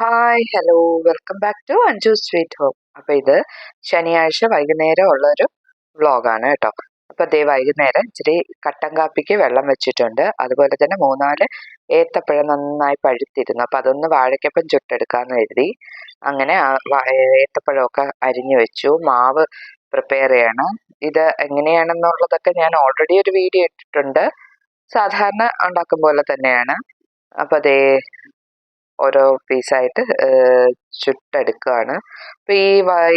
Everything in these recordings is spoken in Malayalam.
Hi hello welcome back to Anju sweet home അപ്പോൾ ഇത് ശനിയാഴ്ച വൈകുന്നേരം ഉള്ള ഒരു വ്ളോഗാണ് കേട്ടോ. അപ്പോൾ അതേ വൈകുന്നേരം ഇച്ചിരി കട്ടൻ കാപ്പിക്ക് വെള്ളം വെച്ചിട്ടുണ്ട്. അതുപോലെ തന്നെ മൂന്നാൽ ഏത്തപ്പഴം നന്നായി പഴുത്തിരുന്നു. അപ്പോൾ അതൊന്ന് വാഴയ്ക്കപ്പം ചുട്ടെടുക്കാമെന്ന് കരുതി. അങ്ങനെ ഏത്തപ്പഴമൊക്കെ അരിഞ്ഞു വെച്ചു. മാവ് പ്രിപ്പയർ ചെയ്യണം. ഇത് എങ്ങനെയാണെന്നുള്ളതൊക്കെ ഞാൻ ഓൾറെഡി ഒരു വീഡിയോ ഇട്ടിട്ടുണ്ട്. സാധാരണ ഉണ്ടാക്കും പോലെ തന്നെയാണ്. അപ്പോൾ അതേ ഓരോ പീസായിട്ട് ചുട്ടെടുക്കുകയാണ് അപ്പോൾ ഈ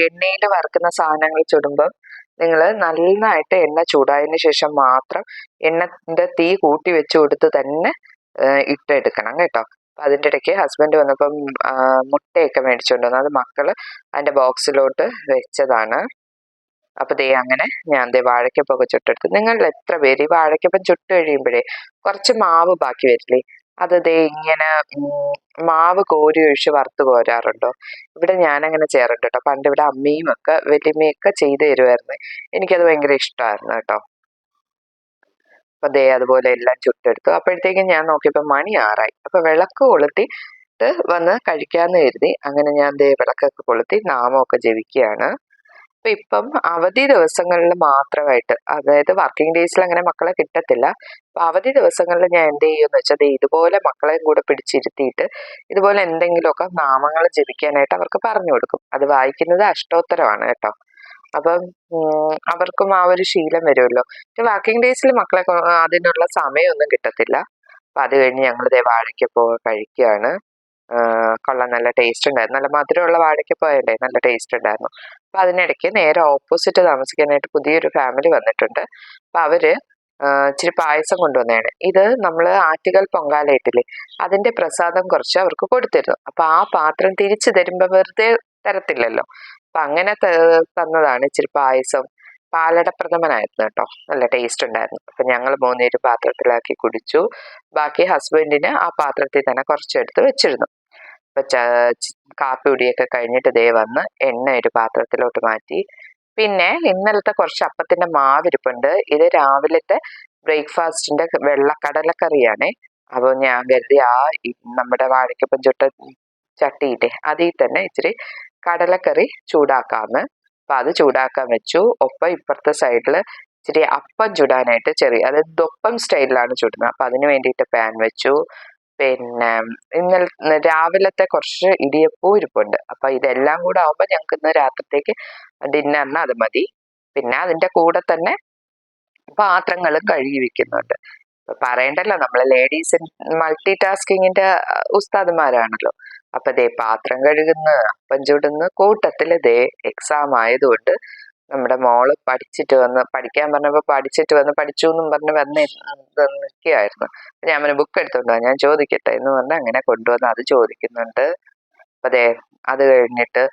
എണ്ണയിൽ വറുക്കുന്ന സാധനങ്ങൾ ചുടുമ്പോൾ നിങ്ങൾ നന്നായിട്ട് എണ്ണ ചൂടായതിനു ശേഷം മാത്രം എണ്ണന്റെ തീ കൂട്ടി വെച്ച് കൊടുത്ത് തന്നെ ഇട്ടെടുക്കണം കേട്ടോ. അപ്പം അതിന്റെ ഇടയ്ക്ക് ഹസ്ബൻഡ് വന്നപ്പം മുട്ടയൊക്കെ മേടിച്ചുകൊണ്ട് വന്നു. അത് മക്കൾ അതിന്റെ ബോക്സിലോട്ട് വെച്ചതാണ്. അപ്പോൾ ദേ അങ്ങനെ ഞാൻ ദേ വാഴയ്ക്കപ്പൊക്കെ ചുട്ടെടുത്തു. നിങ്ങളിൽ എത്ര പേര്? ഈ വാഴയ്ക്കപ്പം ചുട്ട് കഴിയുമ്പോഴേ കുറച്ച് മാവ് ബാക്കി വരില്ലേ? അത് ദേ ഇങ്ങനെ മാവ് കോരി ഒഴിച്ച് വറുത്ത് കോരാറുണ്ടോ? ഇവിടെ ഞാനങ്ങനെ ചെയ്യാറുണ്ട് കേട്ടോ. പണ്ട് ഇവിടെ അമ്മയും ഒക്കെ വലിയമ്മയൊക്കെ ചെയ്തു തരുമായിരുന്നു എനിക്കത് ഭയങ്കര ഇഷ്ടമായിരുന്നു കേട്ടോ. അപ്പൊ ദേ അതുപോലെ എല്ലാം ചുട്ടെടുത്തു. അപ്പോഴത്തേക്കും ഞാൻ നോക്കിയപ്പോൾ മണി ആറായി. അപ്പൊ വിളക്ക് കൊളുത്തിട്ട് വന്ന് കഴിക്കാന്ന് കരുതി. അങ്ങനെ ഞാൻ ദേ വിളക്കൊക്കെ കൊളുത്തി നാമമൊക്കെ ജപിക്കുകയാണ്. അപ്പൊ ഇപ്പം അവധി ദിവസങ്ങളിൽ മാത്രമായിട്ട് അതായത് വർക്കിംഗ് ഡേയ്സിൽ അങ്ങനെ മക്കളെ കിട്ടത്തില്ല. അപ്പൊ അവധി ദിവസങ്ങളിൽ ഞാൻ എന്ത് ചെയ്യുമെന്ന് വെച്ചാൽ ഇതുപോലെ മക്കളെയും കൂടെ പിടിച്ചിരുത്തിയിട്ട് ഇതുപോലെ എന്തെങ്കിലുമൊക്കെ നാമങ്ങൾ ജപിക്കാനായിട്ട് അവർക്ക് പറഞ്ഞു കൊടുക്കും. അത് വായിക്കുന്നത് അഷ്ടോത്തരമാണ് കേട്ടോ. അപ്പം അവർക്കും ആ ഒരു ശീലം വരുമല്ലോ. വർക്കിംഗ് ഡേയ്സിൽ മക്കളെ അതിനുള്ള സമയമൊന്നും കിട്ടത്തില്ല. അപ്പൊ അത് കഴിഞ്ഞ് ഞങ്ങൾ വാഴയ്ക്കപ്പോ കഴിക്കുകയാണ്. കൊള്ളാം നല്ല ടേസ്റ്റ് ഉണ്ടായിരുന്നു. നല്ല മധുരമുള്ള വാഴയ്ക്കപ്പോയല്ലേ നല്ല ടേസ്റ്റ് ഉണ്ടായിരുന്നു. അപ്പൊ അതിനിടയ്ക്ക് നേരെ ഓപ്പോസിറ്റ് താമസിക്കാനായിട്ട് പുതിയൊരു ഫാമിലി വന്നിട്ടുണ്ട്. അപ്പൊ അവർ ഇച്ചിരി പായസം കൊണ്ടുവന്നതാണ്. ഇത് നമ്മൾ ആറ്റുകൽ പൊങ്കാലയിട്ടില്ലേ അതിന്റെ പ്രസാദം കുറച്ച് അവർക്ക് കൊടുത്തിരുന്നു. അപ്പൊ ആ പാത്രം തിരിച്ചു തരുമ്പോ വെറുതെ തരത്തില്ലല്ലോ. അപ്പൊ അങ്ങനെ തന്നതാണ് ഇച്ചിരി പായസം. പാലടപ്രഥമനായിരുന്നു കേട്ടോ നല്ല ടേസ്റ്റ് ഉണ്ടായിരുന്നു. അപ്പൊ ഞങ്ങൾ മൂന്നേര് പാത്രത്തിലാക്കി കുടിച്ചു. ബാക്കി ഹസ്ബൻഡിന് ആ പാത്രത്തിൽ തന്നെ കുറച്ചെടുത്ത് വെച്ചിരുന്നു. കാപ്പി കുടിയൊക്കെ കഴിഞ്ഞിട്ട് ദേ വന്ന് എണ്ണ ഒരു പാത്രത്തിലോട്ട് മാറ്റി. പിന്നെ ഇന്നലത്തെ കുറച്ച് അപ്പത്തിന്റെ മാവിരിപ്പുണ്ട്. ഇത് രാവിലത്തെ ബ്രേക്ക്ഫാസ്റ്റിന്റെ വെള്ള അപ്പൊ അപ്പോൾ ഞാൻ കരുതി ആ നമ്മുടെ വാഴയ്ക്കപ്പം ചുട്ട ചട്ടിയില്ലേ അതിൽ തന്നെ ഇച്ചിരി കടലക്കറി ചൂടാക്കാന്ന് അപ്പൊ അത് ചൂടാക്കാൻ വെച്ചു. ഒപ്പം ഇപ്പുറത്തെ സൈഡിൽ ഇച്ചിരി അപ്പം ചുടാനായിട്ട് ചെറിയ അതായത് ദൊപ്പം സ്റ്റൈലിലാണ് ചുടുന്നത്. അപ്പൊ അതിന് വേണ്ടിയിട്ട് പാൻ വെച്ചു. പിന്നെ ഇന്നലെ രാവിലത്തെ കുറച്ച് ഇടിയപ്പവും ഇരിപ്പുണ്ട്. അപ്പൊ ഇതെല്ലാം കൂടെ ആവുമ്പോൾ ഞങ്ങൾക്ക് ഇന്ന് രാത്രിത്തേക്ക് ഡിന്നറിന് അത് മതി. പിന്നെ അതിന്റെ കൂടെ തന്നെ പാത്രങ്ങൾ കഴുകി വെക്കുന്നുണ്ട്. പറയണ്ടല്ലോ നമ്മളെ ലേഡീസ് മൾട്ടി ടാസ്കിങ്ങിന്റെ ഉസ്താദുമാരാണല്ലോ. അപ്പൊ ദേ പാത്രം കഴുകുന്ന അപ്പം ചുടുന്ന കൂട്ടത്തിൽ ദേ എക്സാം ആയതുകൊണ്ട് നമ്മുടെ മോൾ പഠിച്ചിട്ട് വന്ന് പഠിക്കാൻ പറഞ്ഞപ്പോ പഠിച്ചിട്ട് വന്ന് പഠിച്ചു എന്നും പറഞ്ഞ് വന്ന് നിൽക്കുകയായിരുന്നു. ഞാൻ അവന് ബുക്ക് എടുത്തോണ്ട് ഞാൻ ചോദിക്കട്ടെ? എന്ന് പറഞ്ഞ് അങ്ങനെ കൊണ്ടുവന്ന് അത് ചോദിക്കുന്നുണ്ട്. അതെ അത് കഴിഞ്ഞിട്ട്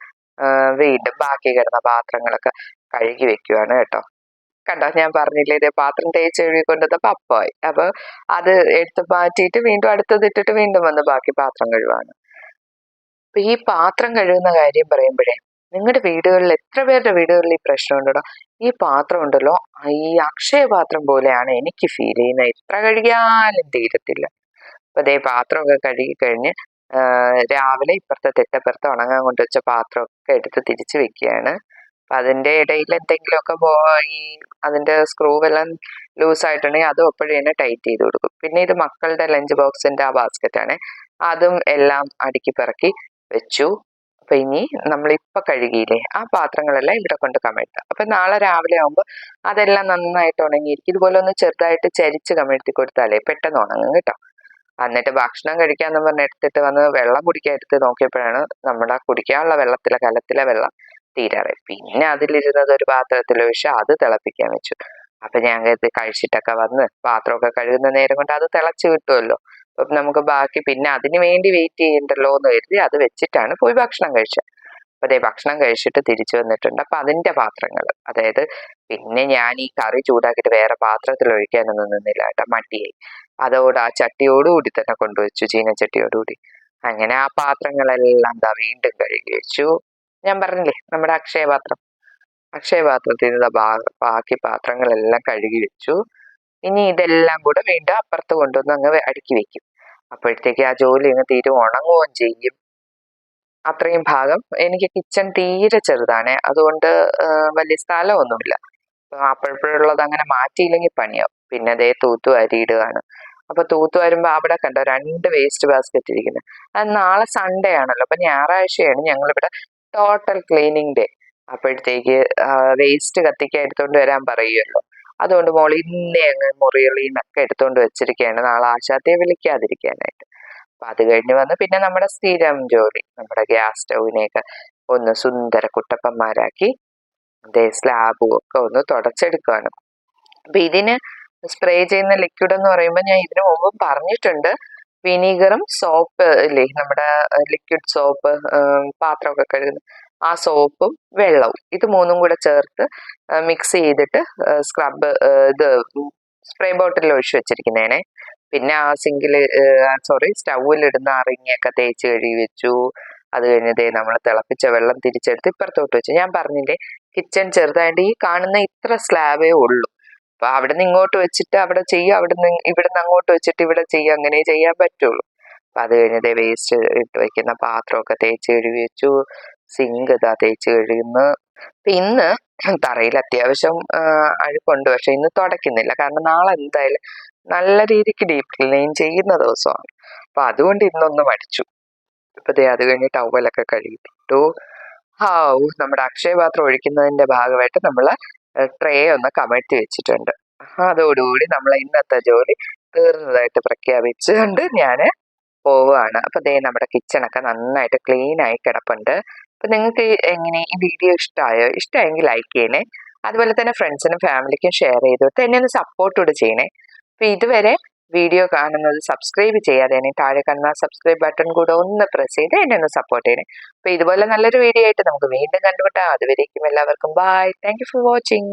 വീണ്ടും ബാക്കി കിടന്ന പാത്രങ്ങളൊക്കെ കഴുകി വെക്കുവാണ് കേട്ടോ. കണ്ടോ? ഞാൻ പറഞ്ഞില്ലേ ഇതേ പാത്രം തേച്ച് കഴുകി കൊണ്ടുവന്നപ്പോ അപ്പമായി അപ്പൊ അത് എടുത്ത് മാറ്റിയിട്ട് വീണ്ടും അടുത്തത് ഇട്ടിട്ട് വീണ്ടും വന്ന് ബാക്കി പാത്രം കഴുകാണ് അപ്പൊ ഈ പാത്രം കഴുകുന്ന കാര്യം പറയുമ്പോഴേ നിങ്ങളുടെ വീടുകളിൽ എത്ര പേരുടെ വീടുകളിൽ ഈ പ്രശ്നമുണ്ടോ ഈ പാത്രം ഉണ്ടല്ലോ ഈ അക്ഷയ പാത്രം പോലെയാണ് എനിക്ക് ഫീൽ ചെയ്യുന്നത് എത്ര കഴുകിയാലും തീരത്തില്ല. അപ്പൊ അതേ പാത്രമൊക്കെ കഴുകി കഴിഞ്ഞ് രാവിലെ ഇപ്പുറത്തെ തെറ്റപ്പുറത്ത് ഉണങ്ങാൻ കൊണ്ടുവച്ച പാത്രമൊക്കെ എടുത്ത് തിരിച്ചു വെക്കുകയാണ്. അപ്പൊ അതിന്റെ ഇടയിൽ എന്തെങ്കിലുമൊക്കെ പോ ഈ അതിന്റെ സ്ക്രൂ എല്ലാം ലൂസ് ആയിട്ടുണ്ടെങ്കിൽ അതും അപ്പോഴും തന്നെ ടൈറ്റ് ചെയ്ത് കൊടുക്കും. പിന്നെ ഇത് മക്കളുടെ ലഞ്ച് ബോക്സിന്റെ ആ ബാസ്ക്കറ്റ് ആണ്. അതും എല്ലാം അടുക്കി പിറക്കി വെച്ചു. അപ്പൊ ഇനി നമ്മൾ ഇപ്പൊ കഴുകിയില്ലേ ആ പാത്രങ്ങളെല്ലാം ഇവിടെ കൊണ്ട് കമഴ്ത്തുക അപ്പൊ നാളെ രാവിലെ ആകുമ്പോൾ അതെല്ലാം നന്നായിട്ട് ഉണങ്ങിയിരിക്കും. ഇതുപോലെ ഒന്ന് ചെറുതായിട്ട് ചരിച്ച് കമഴ്ത്തി കൊടുത്താലേ പെട്ടെന്ന് ഉണങ്ങും കേട്ടോ. എന്നിട്ട് ഭക്ഷണം കഴിക്കാന്ന് പറഞ്ഞ് എടുത്തിട്ട് വന്ന് വെള്ളം കുടിക്കാൻ എടുത്ത് നോക്കിയപ്പോഴാണ് നമ്മുടെ കുടിക്കാനുള്ള വെള്ളത്തിലെ കലത്തിലെ വെള്ളം തീരാറ് പിന്നെ അതിലിരുന്നത് ഒരു പാത്രത്തിൽ ഒഴിച്ച് അത് തിളപ്പിക്കാൻ വെച്ചു. അപ്പൊ ഞാൻ കഴിച്ചിട്ടൊക്കെ വന്ന് പാത്രമൊക്കെ കഴുകുന്ന നേരം കൊണ്ട് അത് തിളച്ച് കിട്ടുമല്ലോ അപ്പൊ നമുക്ക് ബാക്കി പിന്നെ അതിന് വേണ്ടി വെയിറ്റ് ചെയ്യണ്ടല്ലോ എന്ന് കരുതി അത് വെച്ചിട്ടാണ് പോയി ഭക്ഷണം കഴിച്ചത്. അപ്പൊ അതേ ഭക്ഷണം കഴിച്ചിട്ട് തിരിച്ചു വന്നിട്ടുണ്ട്. അപ്പൊ അതിന്റെ പാത്രങ്ങൾ അതായത് പിന്നെ ഞാൻ ഈ കറി ചൂടാക്കിയിട്ട് വേറെ പാത്രത്തിൽ ഒഴിക്കാനൊന്നും നിന്നില്ല കേട്ടോ മട്ടിയായി അതോട് ആ ചട്ടിയോടുകൂടി തന്നെ കൊണ്ടുവച്ചു ചീനച്ചട്ടിയോടുകൂടി. അങ്ങനെ ആ പാത്രങ്ങളെല്ലാം എന്താ വീണ്ടും കഴുകി വെച്ചു. ഞാൻ പറഞ്ഞില്ലേ നമ്മുടെ അക്ഷയപാത്രം. അക്ഷയപാത്രത്തിൽ നിന്ന് ബാക്കി പാത്രങ്ങളെല്ലാം കഴുകി വെച്ചു. ഇനി ഇതെല്ലാം കൂടെ വീണ്ടും അപ്പുറത്ത് കൊണ്ടുവന്ന് അങ്ങ് അടുക്കി വെക്കും. അപ്പോഴത്തേക്ക് ആ ജോലി അങ്ങ് തീരെ ഉണങ്ങുകയും ചെയ്യും. അത്രയും ഭാഗം എനിക്ക് കിച്ചൺ തീരെ ചെറുതാണ്. അതുകൊണ്ട് വലിയ സ്ഥലമൊന്നുമില്ല. അപ്പൊ അപ്പോഴപ്പോഴുള്ളത് അങ്ങനെ മാറ്റിയില്ലെങ്കിൽ പണിയാവും. പിന്നെ അതേ തൂത്തു അരിയിടുകയാണ് അപ്പൊ തൂത്തു വരുമ്പോ അവിടെ കണ്ടോ രണ്ട് വേസ്റ്റ് ബാസ്ക്കറ്റ് ഇരിക്കുന്നത് അത് നാളെ സൺഡേ ആണല്ലോ. അപ്പൊ ഞായറാഴ്ചയാണ് ഞങ്ങളിവിടെ ടോട്ടൽ ക്ലീനിങ് ഡേ അപ്പോഴത്തേക്ക് വേസ്റ്റ് കത്തിക്കാൻ എടുത്തോണ്ട് വരാൻ പറയുമല്ലോ അതുകൊണ്ട് മോൾ ഇന്നേ അങ്ങ് മുറികളിൽ നിന്നൊക്കെ എടുത്തുകൊണ്ട് വെച്ചിരിക്കുകയാണ് നാളെ ആശാത്തിയെ വിളിക്കാതിരിക്കാനായിട്ട്. അപ്പൊ അത് കഴിഞ്ഞ് വന്ന് പിന്നെ നമ്മുടെ സ്ഥിരം ജോലി നമ്മുടെ ഗ്യാസ് സ്റ്റൗവിനെയൊക്കെ ഒന്ന് സുന്ദര കുട്ടപ്പന്മാരാക്കി അതേ സ്ലാബും ഒക്കെ ഒന്ന് തുടച്ചെടുക്കുകയാണ് അപ്പൊ ഇതിന് സ്പ്രേ ചെയ്യുന്ന ലിക്വിഡ് എന്ന് പറയുമ്പോൾ ഞാൻ ഇതിനു മുമ്പ് പറഞ്ഞിട്ടുണ്ട്. വിനീഗറും സോപ്പ് ഇല്ലേ നമ്മുടെ ലിക്വിഡ് സോപ്പ് പാത്രമൊക്കെ കഴുകുന്ന ആ സോപ്പും വെള്ളവും. ഇത് മൂന്നും കൂടെ ചേർത്ത് മിക്സ് ചെയ്തിട്ട് സ്ക്രബ് ഇത് സ്പ്രേ ബോട്ടിൽ ഒഴിച്ചു വെച്ചിരിക്കുന്നേനെ. പിന്നെ ആ സിങ്കിൽ സോറി സ്റ്റൗവിലിടുന്ന ആ റിങ്ങൊക്കെ തേച്ച് കഴുകി വെച്ചു. അത് കഴിഞ്ഞതേ നമ്മൾ തിളപ്പിച്ച വെള്ളം തിരിച്ചെടുത്ത് ഇപ്പുറത്തോട്ട് വെച്ചു. ഞാൻ പറഞ്ഞില്ലേ കിച്ചൺ ചെറുതായിട്ട് ഈ കാണുന്ന ഇത്ര സ്ലാബേ ഉള്ളൂ. അപ്പൊ അവിടെ നിന്ന് ഇങ്ങോട്ട് വെച്ചിട്ട് അവിടെ ചെയ്യുക അവിടെ നിന്ന് ഇവിടെ നിന്ന് അങ്ങോട്ട് വെച്ചിട്ട് ഇവിടെ ചെയ്യുക അങ്ങനെ ചെയ്യാൻ പറ്റുള്ളൂ. അപ്പൊ അത് കഴിഞ്ഞതേ വേസ്റ്റ് ഇട്ട് വെക്കുന്ന പാത്രമൊക്കെ തേച്ച് കഴുകി വെച്ചു. സിങ്ക് ഇതാ തേച്ച് കഴിയുന്നു ഇന്ന് തറയിൽ അത്യാവശ്യം അഴുക്കുണ്ട്. പക്ഷെ ഇന്ന് തുടയ്ക്കുന്നില്ല. കാരണം നാളെ എന്തായാലും നല്ല രീതിക്ക് ഡീപ് ക്ലീൻ ചെയ്യുന്ന ദിവസമാണ്. അപ്പൊ അതുകൊണ്ട് ഇന്നൊന്ന് മടിച്ചു. ഇപ്പൊ ദേ അത് കഴിഞ്ഞ് ടവലൊക്കെ കഴുകിയിട്ടു. ഹാവു നമ്മുടെ അക്ഷയപാത്രം ഒഴിക്കുന്നതിന്റെ ഭാഗമായിട്ട് നമ്മൾ ട്രേ ഒന്ന് കമഴ്ത്തി വെച്ചിട്ടുണ്ട്. അതോടുകൂടി നമ്മൾ ഇന്നത്തെ ജോലി തീർന്നതായിട്ട് പ്രഖ്യാപിച്ചുകൊണ്ട് ഞാൻ പോവുകയാണ് അപ്പൊ ദേ നമ്മുടെ കിച്ചണൊക്കെ നന്നായിട്ട് ക്ലീൻ ആയി കിടപ്പുണ്ട്. അപ്പൊ നിങ്ങൾക്ക് എങ്ങനെ ഈ വീഡിയോ ഇഷ്ടമായോ ഇഷ്ടമായെങ്കിൽ ലൈക്ക് ചെയ്യണേ. അതുപോലെ തന്നെ ഫ്രണ്ട്സിനും ഫാമിലിക്കും ഷെയർ ചെയ്തിട്ട് എന്നെ ഒന്ന് സപ്പോർട്ട് കൂടെ ചെയ്യണേ. അപ്പൊ ഇതുവരെ വീഡിയോ കാണുന്നത് സബ്സ്ക്രൈബ് ചെയ്യാതെ താഴെ കാണുന്ന സബ്സ്ക്രൈബ് ബട്ടൺ കൂടെ ഒന്ന് പ്രസ് ചെയ്ത് എന്നെ ഒന്ന് സപ്പോർട്ട് ചെയ്യണേ. അപ്പൊ ഇതുപോലെ നല്ലൊരു വീഡിയോ ആയിട്ട് നമുക്ക് വീണ്ടും കണ്ടുമുട്ടാം. അതുവരേക്കും എല്ലാവർക്കും ബൈ താങ്ക് ഫോർ വാച്ചിങ്